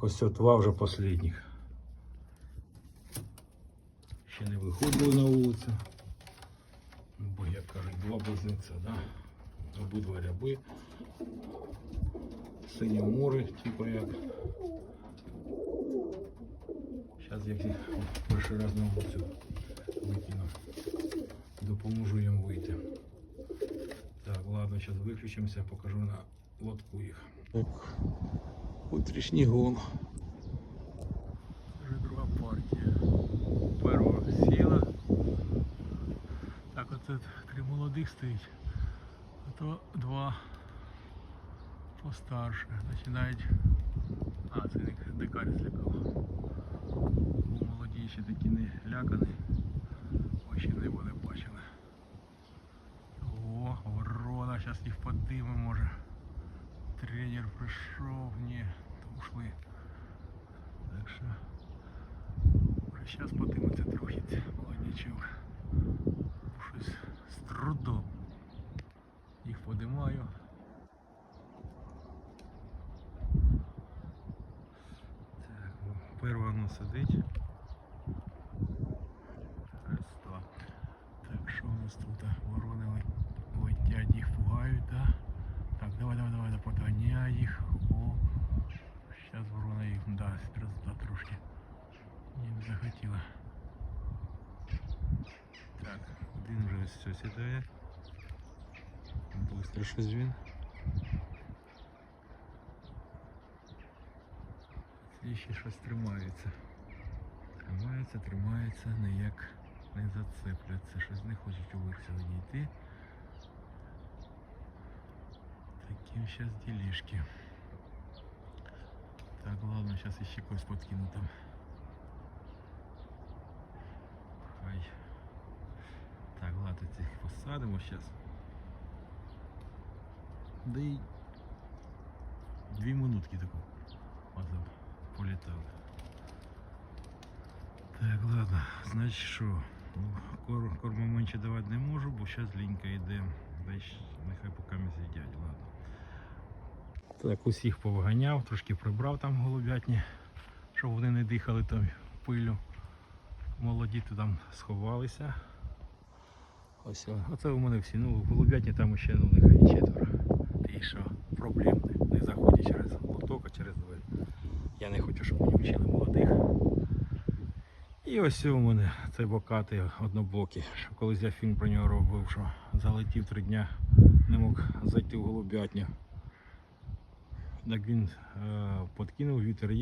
Так, два вже останніх. Ще не виходили на вулицю. Бо, як кажуть, два близнеця, да? Обидва ряби. Синє море, типу як. Зараз як їх перший раз на вулицю викину. Допоможу їм вийти. Так, ладно, зараз виключимося, покажу на лодку їх. Утрішній гон. Вже друга партія. Перша сіла. Так, оце три молодих стоїть. А то два постарше. Починають. А, це дикарь злякав. Молоді ще такі не лякані. Ось ще небо не бачили. О, ворона, зараз їх подиме може. Тренер прийшов, ні, ушли. Так що зараз подиметься трохи молоднячок. Щось з трудом. Їх подимаю. Так, о, перша воно сидить. Раз, два. Так, що у нас тут? Один вже все сідає. Быстро щось він. Ці ще щось тримається. Тримається, тримається, ніяк не зацепляться. Щось не хочуть уверх сьогодні йти. Таким сейчас делишки. Так, ладно, сейчас еще когось подкину там. Хай. Так, ладно, цих посадимо сейчас. Да и дві минутки таку. Потом полетали. Так, ладно, значить що? Ну, кор, корма менше давати не можу, бо зараз лінька йде. Дай нехай поки ми з'їдять, ладно. Так, усіх повиганяв, трошки прибрав там голубятні, щоб вони не дихали там пилю. Молоді то там сховалися. Ось оце у мене всі. Ну, голубятні там ще ну, нехай четверо. Ті, що проблемні. Не заходять через лоток, а через двері. Я не хочу, щоб вони вчили молодих. І ось у мене цей бокатий однобокий. Що Колись я фільм про нього робив, що залетів три дня, не мог зайти в голубятню. Так він е, подкинув, вітер є.